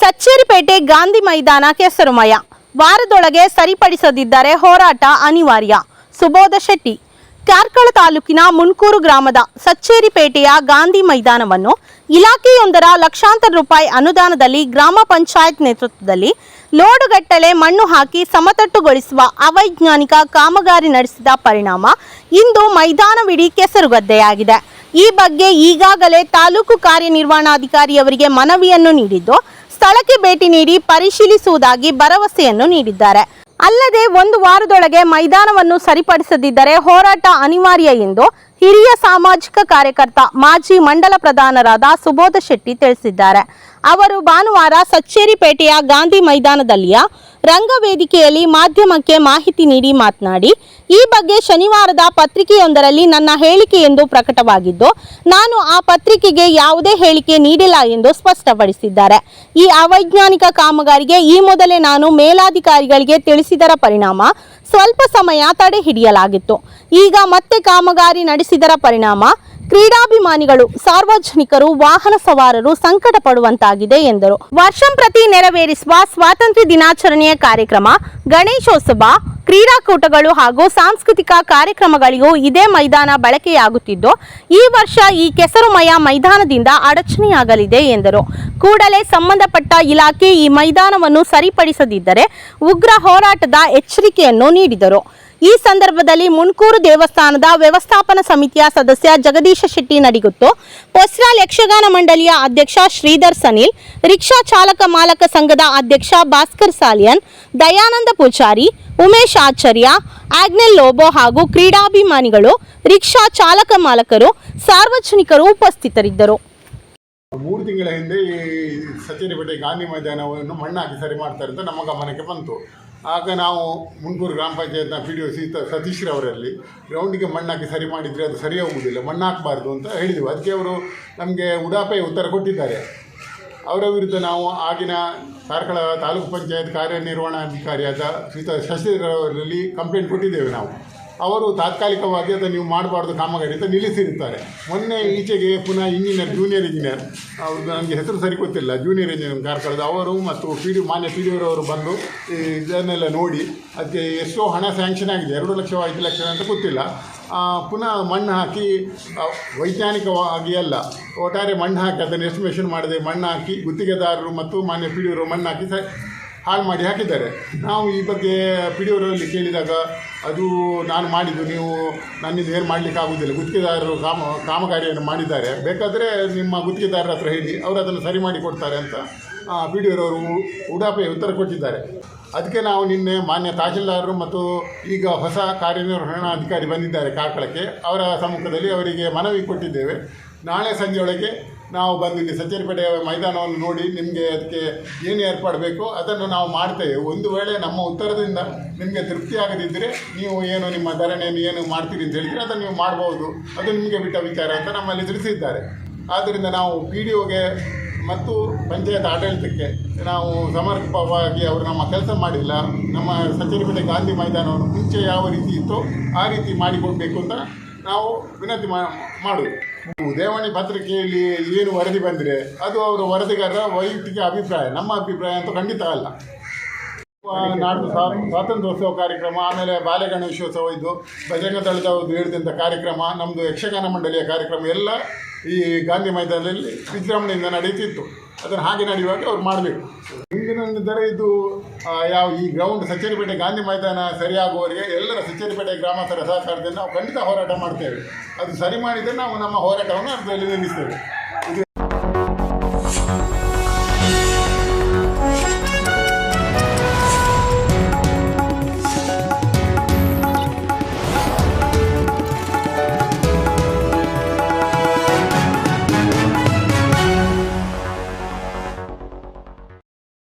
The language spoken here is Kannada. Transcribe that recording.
ಸಚ್ಚೇರಿಪೇಟೆ ಗಾಂಧಿ ಮೈದಾನ ಕೆಸರುಮಯ. ವಾರದೊಳಗೆ ಸರಿಪಡಿಸದಿದ್ದರೆ ಹೋರಾಟ ಅನಿವಾರ್ಯ. ಸುಬೋಧ ಶೆಟ್ಟಿ. ಕಾರ್ಕಳ ತಾಲೂಕಿನ ಮುನ್ಕೂರು ಗ್ರಾಮದ ಸಚ್ಚೇರಿಪೇಟೆಯ ಗಾಂಧಿ ಮೈದಾನವನ್ನು ಇಲಾಖೆಯೊಂದರ ಲಕ್ಷಾಂತರ ರೂಪಾಯಿ ಅನುದಾನದಲ್ಲಿ ಗ್ರಾಮ ಪಂಚಾಯತ್ ನೇತೃತ್ವದಲ್ಲಿ ಲೋಡುಗಟ್ಟಲೆ ಮಣ್ಣು ಹಾಕಿ ಸಮತಟ್ಟುಗೊಳಿಸುವ ಅವೈಜ್ಞಾನಿಕ ಕಾಮಗಾರಿ ನಡೆಸಿದ ಪರಿಣಾಮ ಇಂದು ಮೈದಾನವಿಡೀ ಕೆಸರುಗದ್ದೆಯಾಗಿದೆ. ಈ ಬಗ್ಗೆ ಈಗಾಗಲೇ ತಾಲೂಕು ಕಾರ್ಯನಿರ್ವಹಣಾಧಿಕಾರಿಯವರಿಗೆ ಮನವಿಯನ್ನು ನೀಡಿದ್ದು ಸ್ಥಳಕ್ಕೆ ಭೇಟಿ ನೀಡಿ ಪರಿಶೀಲಿಸುವುದಾಗಿ ಭರವಸೆಯನ್ನು ನೀಡಿದ್ದಾರೆ. ಅಲ್ಲದೆ ಒಂದು ವಾರದೊಳಗೆ ಮೈದಾನವನ್ನು ಸರಿಪಡಿಸದಿದ್ದರೆ ಹೋರಾಟ ಅನಿವಾರ್ಯ ಎಂದು ಹಿರಿಯ ಸಾಮಾಜಿಕ ಕಾರ್ಯಕರ್ತ ಮಾಜಿ ಮಂಡಲ ಪ್ರಧಾನರಾದ ಸುಬೋಧ ಶೆಟ್ಟಿ ತಿಳಿಸಿದ್ದಾರೆ. ಅವರು ಭಾನುವಾರ ಸಚ್ಚೇರಿಪೇಟೆಯ ಗಾಂಧಿ ಮೈದಾನದಲ್ಲಿಯ ರಂಗವೇದಿಕೆಯಲ್ಲಿ ಮಾಧ್ಯಮಕ್ಕೆ ಮಾಹಿತಿ ನೀಡಿ ಮಾತನಾಡಿ, ಈ ಬಗ್ಗೆ ಶನಿವಾರದ ಪತ್ರಿಕೆಯೊಂದರಲ್ಲಿ ನನ್ನ ಹೇಳಿಕೆ ಎಂದು ಪ್ರಕಟವಾಗಿದ್ದು, ನಾನು ಆ ಪತ್ರಿಕೆಗೆ ಯಾವುದೇ ಹೇಳಿಕೆ ನೀಡಿಲ್ಲ ಎಂದು ಸ್ಪಷ್ಟಪಡಿಸಿದ್ದಾರೆ. ಈ ಅವೈಜ್ಞಾನಿಕ ಕಾಮಗಾರಿಗೆ ಈ ಮೊದಲೇ ನಾನು ಮೇಲಾಧಿಕಾರಿಗಳಿಗೆ ತಿಳಿಸಿದರ ಪರಿಣಾಮ ಸ್ವಲ್ಪ ಸಮಯ ತಡೆ ಹಿಡಿಯಲಾಗಿತ್ತು ಈಗ ಮತ್ತೆ ಕಾಮಗಾರಿ ನಡೆಸಿದರ ಪರಿಣಾಮ ಕ್ರೀಡಾಭಿಮಾನಿಗಳು, ಸಾರ್ವಜನಿಕರು, ವಾಹನ ಸವಾರರು ಸಂಕಟ ಪಡುವಂತಾಗಿದೆ ಎಂದರು ವರ್ಷಂಪ್ರತಿ ನೆರವೇರಿಸುವ ಸ್ವಾತಂತ್ರ್ಯ ದಿನಾಚರಣೆಯ ಕಾರ್ಯಕ್ರಮ, ಗಣೇಶೋತ್ಸವ, ಕ್ರೀಡಾಕೂಟಗಳು ಹಾಗೂ ಸಾಂಸ್ಕೃತಿಕ ಕಾರ್ಯಕ್ರಮಗಳಿಗೂ ಇದೇ ಮೈದಾನ ಬಳಕೆಯಾಗುತ್ತಿದ್ದು, ಈ ವರ್ಷ ಈ ಕೆಸರುಮಯ ಮೈದಾನದಿಂದ ಅಡಚಣೆಯಾಗಲಿದೆ ಎಂದರು. ಕೂಡಲೇ ಸಂಬಂಧಪಟ್ಟ ಇಲಾಖೆ ಈ ಮೈದಾನವನ್ನು ಸರಿಪಡಿಸದಿದ್ದರೆ ಉಗ್ರ ಹೋರಾಟದ ಎಚ್ಚರಿಕೆಯನ್ನು ನೀಡಿದರು. ಈ ಸಂದರ್ಭದಲ್ಲಿ ಮುನ್ಕೂರು ದೇವಸ್ಥಾನದ ವ್ಯವಸ್ಥಾಪನಾ ಸಮಿತಿಯ ಸದಸ್ಯ ಜಗದೀಶ ಶೆಟ್ಟಿ ನಡಿಗುತ್ತು. ಪೊಸ್ರಾಲ್ ಯಕ್ಷಗಾನ ಮಂಡಳಿಯ ಅಧ್ಯಕ್ಷ ಶ್ರೀಧರ್ ಸನಿಲ್, ರಿಕ್ಷಾ ಚಾಲಕ ಮಾಲಕ ಸಂಘದ ಅಧ್ಯಕ್ಷ ಭಾಸ್ಕರ್ ಸಾಲಿಯನ್, ದಯಾನಂದ ಪೂಜಾರಿ, ಉಮೇಶ್ ಆಚಾರ್ಯ, ಆಗ್ನೆಲ್ ಲೋಬೋ ಹಾಗೂ ಕ್ರೀಡಾಭಿಮಾನಿಗಳು, ರಿಕ್ಷಾ ಚಾಲಕ ಮಾಲಕರು, ಸಾರ್ವಜನಿಕರು ಉಪಸ್ಥಿತರಿದ್ದರು. ಮೂರು ತಿಂಗಳ ಹಿಂದೆ ಈ ಸಚೇರಿಪೇಟೆ ಗಾಂಧಿ ಮೈದಾನವನ್ನು ಮಣ್ಣಾಗಿ ಸರಿ ಮಾಡ್ತಾರೆ ಅಂತ ನಮ್ಮ ಗಮನಕ್ಕೆ ಬಂತು. ಆಗ ನಾವು ಮುನ್ಕೂರು ಗ್ರಾಮ ಪಂಚಾಯತ್ನ ಪಿ ಡಿ ಒ ಸೀತ ಸತೀಶ್ರವರಲ್ಲಿ ಗ್ರೌಂಡಿಗೆ ಮಣ್ಣಾಕಿ ಸರಿ ಮಾಡಿದರೆ ಅದು ಸರಿ ಹೋಗುವುದಿಲ್ಲ ಮಣ್ಣು ಹಾಕಬಾರ್ದು ಅಂತ ಹೇಳಿದೆವು. ಅದಕ್ಕೆ ಅವರು ನಮಗೆ ಉಡಾಪೆ ಉತ್ತರ ಕೊಟ್ಟಿದ್ದಾರೆ. ಅವರ ವಿರುದ್ಧ ನಾವು ಆಗಿನ ಕಾರ್ಕಳ ತಾಲೂಕು ಪಂಚಾಯತ್ ಕಾರ್ಯನಿರ್ವಹಣಾಧಿಕಾರಿಯಾದ ಶ್ರೀತ ಶಶಿಧರವರಲ್ಲಿ ಕಂಪ್ಲೇಂಟ್ ಕೊಟ್ಟಿದ್ದೇವೆ ನಾವು. ಅವರು ತಾತ್ಕಾಲಿಕವಾಗಿ ಅದನ್ನು ನೀವು ಮಾಡಬಾರ್ದು ಕಾಮಗಾರಿ ಅಂತ ನಿಲ್ಲಿಸಿರುತ್ತಾರೆ. ಮೊನ್ನೆ ಈಚೆಗೆ ಪುನಃ ಇಂಜಿನಿಯರ್ ಜೂನಿಯರ್ ಇಂಜಿನಿಯರ್ ಅವ್ರದ್ದು ನನಗೆ ಹೆಸರು ಸರಿ ಗೊತ್ತಿಲ್ಲ. ಜೂನಿಯರ್ ಇಂಜಿನಿಯರ್ ಕಾರ್ಕಳದ ಅವರು ಮತ್ತು ಪಿ ಡಿ ಮಾನ್ಯ ಪಿ ಡಿ ಅವರು ಬಂದು ಇದನ್ನೆಲ್ಲ ನೋಡಿ ಅದಕ್ಕೆ ಎಷ್ಟೋ ಹಣ ಸ್ಯಾಂಕ್ಷನ್ ಆಗಿದೆ. ಎರಡು ಲಕ್ಷ ಐದು ಲಕ್ಷ ಅಂತ ಗೊತ್ತಿಲ್ಲ. ಪುನಃ ಮಣ್ಣು ಹಾಕಿ ವೈಜ್ಞಾನಿಕವಾಗಿ ಅಲ್ಲ, ಒಟ್ಟಾರೆ ಮಣ್ಣು ಹಾಕಿ, ಅದನ್ನು ಎಸ್ಟಿಮೇಷನ್ ಮಾಡದೆ, ಮಣ್ಣು ಹಾಕಿ ಗುತ್ತಿಗೆದಾರರು ಮತ್ತು ಮಾನ್ಯ ಪಿ ಡಿ ಅವರು ಮಣ್ಣು ಹಾಕಿ ಸ ಹಾಳು ಮಾಡಿ ಹಾಕಿದ್ದಾರೆ. ನಾವು ಈ ಬಗ್ಗೆ ಪಿ ಡಿ ಅವರಲ್ಲಿ ಕೇಳಿದಾಗ, ಅದು ನಾನು ಮಾಡಿದ್ದು, ನೀವು ನನ್ನಿಂದ ಏನು ಮಾಡಲಿಕ್ಕೆ ಆಗುವುದಿಲ್ಲ ಗುತ್ತಿಗೆದಾರರು ಕಾಮ, ಕಾಮಗಾರಿಯನ್ನು ಮಾಡಿದ್ದಾರೆ. ಬೇಕಾದರೆ ನಿಮ್ಮ ಗುತ್ತಿಗೆದಾರರ ಹತ್ರ ಹೇಳಿ, ಅವರು ಅದನ್ನು ಸರಿ ಮಾಡಿ ಕೊಡ್ತಾರೆ ಅಂತ ಪಿ ಡಿ ಅವರು ಉಡಾಪೆ ಉತ್ತರ ಕೊಟ್ಟಿದ್ದಾರೆ. ಅದಕ್ಕೆ ನಾವು ನಿನ್ನೆ ಮಾನ್ಯ ತಹಶೀಲ್ದಾರರು ಮತ್ತು ಈಗ ಹೊಸ ಕಾರ್ಯನಿರ್ವಹಣಾಧಿಕಾರಿ ಬಂದಿದ್ದಾರೆ ಕಾರ್ಕಳಕ್ಕೆ. ಅವರ ಸಮ್ಮುಖದಲ್ಲಿ ಅವರಿಗೆ ಮನವಿ ಕೊಟ್ಟಿದ್ದೇವೆ. ನಾಳೆ ಸಂಜೆಯೊಳಗೆ ನಾವು ಬಂದು ಇಲ್ಲಿ ಸಚ್ಚೇರಿಪೇಟೆ ಮೈದಾನವನ್ನು ನೋಡಿ ನಿಮಗೆ ಅದಕ್ಕೆ ಏನು ಏರ್ಪಾಡು ಬೇಕೋ ಅದನ್ನು ನಾವು ಮಾಡ್ತೇವೆ. ಒಂದು ವೇಳೆ ನಮ್ಮ ಉತ್ತರದಿಂದ ನಿಮಗೆ ತೃಪ್ತಿ ಆಗದಿದ್ದರೆ ನೀವು ಏನು ನಿಮ್ಮ ಧರಣಿಯನ್ನು ಏನು ಮಾಡ್ತೀರಿ ಅಂತ ಹೇಳಿದರೆ ಅದನ್ನು ನೀವು ಮಾಡ್ಬೋದು. ಅದು ನಿಮಗೆ ಬಿಟ್ಟ ವಿಚಾರ ಅಂತ ನಮ್ಮಲ್ಲಿ ತಿಳಿಸಿದ್ದಾರೆ. ಆದ್ದರಿಂದ ನಾವು ಪಿ ಡಿ ಒಗೆ ಮತ್ತು ಪಂಚಾಯತ್ ಆಡಳಿತಕ್ಕೆ ನಾವು ಸಮರ್ಪಕವಾಗಿ ಅವರು ನಮ್ಮ ಕೆಲಸ ಮಾಡಿಲ್ಲ. ನಮ್ಮ ಸಚಿವಪೇಟೆ ಗಾಂಧಿ ಮೈದಾನವನ್ನು ಮುಂಚೆ ಯಾವ ರೀತಿ ಇತ್ತೋ ಆ ರೀತಿ ಮಾಡಿಕೊಡ್ಬೇಕು ಅಂತ ನಾವು ವಿನಂತಿ ಮಾಡುವುದು ದೇವಾಣಿ ಪತ್ರಿಕೆಯಲ್ಲಿ ಏನು ವರದಿ ಬಂದರೆ ಅದು ಅವರ ವರದಿಗಾರರ ವೈಯಕ್ತಿಕ ಅಭಿಪ್ರಾಯ, ನಮ್ಮ ಅಭಿಪ್ರಾಯ ಅಂತ ಖಂಡಿತ ಅಲ್ಲ. ನಾಡ್ದು ಸ್ವಾ- ಸ್ವಾತಂತ್ರ್ಯೋತ್ಸವ ಕಾರ್ಯಕ್ರಮ, ಆಮೇಲೆ ಬಾಲ್ಯ ಗಣೇಶೋತ್ಸವ ಇದು ಭಜಂಗ ದಳದವ್ರದ್ದು ಹೇಳಿದಂಥ ಕಾರ್ಯಕ್ರಮ ನಮ್ಮದು ಯಕ್ಷಗಾನ ಮಂಡಳಿಯ ಕಾರ್ಯಕ್ರಮ ಎಲ್ಲ ಈ ಗಾಂಧಿ ಮೈದಾನದಲ್ಲಿ ವಿಜೃಂಭಣೆಯಿಂದ ನಡೀತಿತ್ತು ಅದನ್ನು ಹಾಗೆ ನಡೆಯುವಾಗ ಅವ್ರು ಮಾಡಬೇಕು. ಹಿಂದಿನಿಂದರೆ ಇದು ಯಾವ ಈ ಗ್ರೌಂಡ್ ಸಚ್ಚೇರಿಪೇಟೆ ಗಾಂಧಿ ಮೈದಾನ ಸರಿಯಾಗುವವರಿಗೆ ಎಲ್ಲರ ಸಚ್ಚೇರಿಪೇಟೆ ಗ್ರಾಮಸ್ಥರ ಸಹಕಾರದಿಂದ ನಾವು ಖಂಡಿತ ಹೋರಾಟ ಮಾಡ್ತೇವೆ. ಅದು ಸರಿ ಮಾಡಿದರೆ ನಾವು ನಮ್ಮ ಹೋರಾಟವನ್ನು ಅರ್ಥದಲ್ಲಿ ನಿಲ್ಲಿಸ್ತೇವೆ.